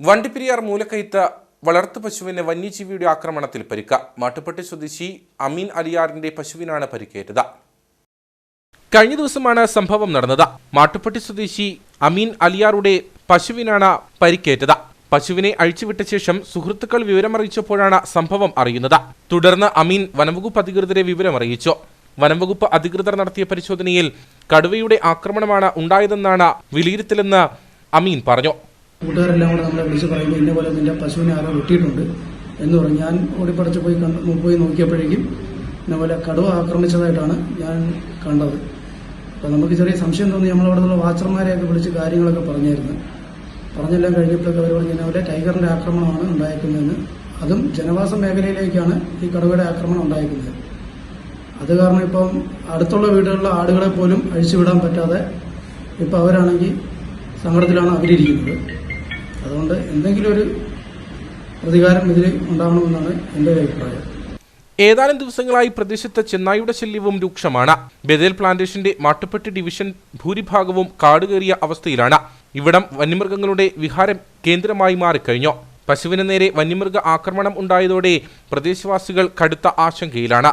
വണ്ടിപ്പെരിയാർ മൂലക്കയത്ത് വളർത്തു പശുവിന് വന്യജീവിയുടെ ആക്രമണത്തിൽ പരിക്ക. മാട്ടുപ്പെട്ടി സ്വദേശി അമീൻ അലിയാറിന്റെ പശുവിനാണ് പരിക്കേറ്റത്. കഴിഞ്ഞ ദിവസമാണ് സംഭവം നടന്നത്. മാട്ടുപ്പെട്ടി സ്വദേശി അമീൻ അലിയാറുടെ പശുവിനാണ് പരിക്കേറ്റത്. പശുവിനെ അഴിച്ചുവിട്ട ശേഷം സുഹൃത്തുക്കൾ വിവരമറിയിച്ചപ്പോഴാണ് സംഭവം അറിയുന്നത്. തുടർന്ന് അമീൻ വനംവകുപ്പ് അധികൃതരെ വിവരമറിയിച്ചു. വനംവകുപ്പ് അധികൃതർ നടത്തിയ പരിശോധനയിൽ കടുവയുടെ ആക്രമണമാണ് ഉണ്ടായതെന്നാണ് വിലയിരുത്തലെന്ന് അമീൻ പറഞ്ഞു. കൂട്ടുകാരെല്ലാം കൂടെ നമ്മളെ വിളിച്ച് പറയുമ്പോൾ ഇന്ന പോലെ നിന്റെ പശുവിനെ ആരോ വെട്ടിയിട്ടുണ്ട് എന്ന് പറഞ്ഞു ഞാൻ ഓടിപ്പടച്ച് പോയി കണ്ട് പോയി നോക്കിയപ്പോഴേക്കും ഇന്ന പോലെ കടുവ ആക്രമിച്ചതായിട്ടാണ് ഞാൻ കണ്ടത്. അപ്പോൾ നമുക്ക് ചെറിയ സംശയം തോന്നി. നമ്മളവിടെ നിന്നുള്ള വാച്ചർമാരെയൊക്കെ വിളിച്ച് കാര്യങ്ങളൊക്കെ പറഞ്ഞായിരുന്നു. പറഞ്ഞെല്ലാം കഴിഞ്ഞപ്പോഴൊക്കെ അവർ പറഞ്ഞു ഇന്ന പോലെ ടൈഗറിന്റെ ആക്രമണമാണ് ഉണ്ടായിരിക്കുന്നതെന്ന്. അതും ജനവാസ മേഖലയിലേക്കാണ് ഈ കടുവയുടെ ആക്രമണം ഉണ്ടായിരിക്കുന്നത്. അത് കാരണം ഇപ്പം അടുത്തുള്ള വീടുകളിലെ ആടുകളെ പോലും അഴിച്ചുവിടാൻ പറ്റാതെ ഇപ്പം അവരാണെങ്കിൽ സങ്കടത്തിലാണ് അവരിയ്ക്കുന്നത് അതുകൊണ്ട് എന്തെങ്കിലും ഒരു പ്രതികാരം ഇതിൽ ഉണ്ടാവണമെന്നാണ് എന്റെ അഭിപ്രായം. ഏതാനും ദിവസങ്ങളായി പ്രദേശത്ത് ചെന്നായിയുടെ ശല്യവും രൂക്ഷമാണ്. ബദേൽ പ്ലാന്റേഷന്റെ മാട്ടുപ്പെട്ടി ഡിവിഷൻ ഭൂരിഭാഗവും കാടുകേറിയ അവസ്ഥയിലാണ്. ഇവിടം വന്യമൃഗങ്ങളുടെ വിഹാരം കേന്ദ്രമായി മാറിക്കഴിഞ്ഞു. പശുവിന് നേരെ വന്യമൃഗ ആക്രമണം ഉണ്ടായതോടെ പ്രദേശവാസികൾ കടുത്ത ആശങ്കയിലാണ്.